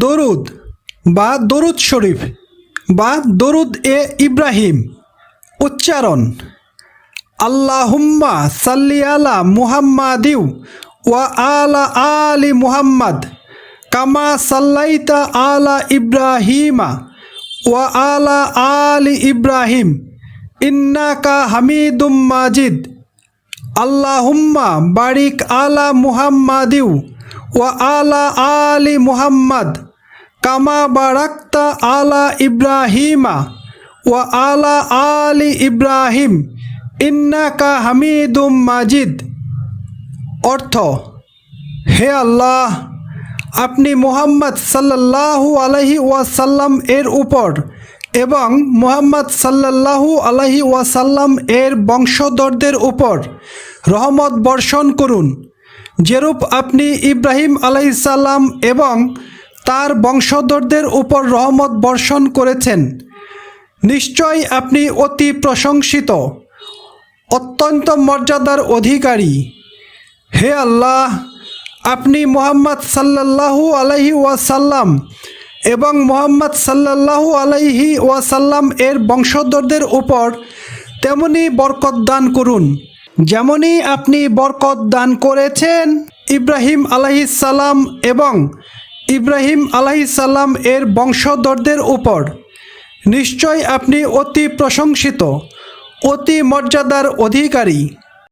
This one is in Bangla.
দরুদ বা দরুদ শরীফ বা দরুদ এ ইব্রাহিম উচ্চারণ। আল্লাহুম্মা সাল্লি আলা মুহাম্মাদিউ ওয়া আলা আলি মুহাম্মাদ কামা সাল্লাইতা আলা ইব্রাহিমা ওয়া আলা আলি ইব্রাহিম। ইন্নাকা হামিদুম মাজিদ। আল্লাহুম্মা বারিক আলা মুহাম্মাদিউ ওয়া আলা আলি মুহাম্মাদ কামা বারাক্তা আলা ইব্রাহিমা ওয়া আলা আলি ইব্রাহিম ইন্নাকা হামিদুম মাজিদ। অর্থ, হে আল্লাহ, আপনি মুহাম্মদ সাল্লাল্লাহু আলহি ওয়াসাল্লাম এর উপর এবং মুহাম্মদ সাল্লাল্লাহু আলহি ওয়াসাল্লাম এর বংশধরদের উপর রহমত বর্ষণ করুন। যেরূপ আপনি ইব্রাহিম আলাইসাল্লাম এবং তার বংশধরদের উপর রহমত বর্ষণ করেছেন, নিশ্চয় আপনি অতি প্রশংসিত, অত্যন্ত মর্যাদার অধিকারী। হে আল্লাহ, আপনি মোহাম্মদ সাল্লাল্লাহু আলহি ওয়াসাল্লাম এবং মোহাম্মদ সাল্লাল্লাহু আলাইহি ওয়াসাল্লাম এর বংশধরদের উপর তেমনি বরকত দান করুন। যেমনই আপনি বরকত দান করেছেন, ইব্রাহিম সালাম এবং ইব্রাহিম সালাম এর বংশধরদের উপর নিশ্চয় আপনি অতি প্রশংসিত, অতি মর্যাদার অধিকারী।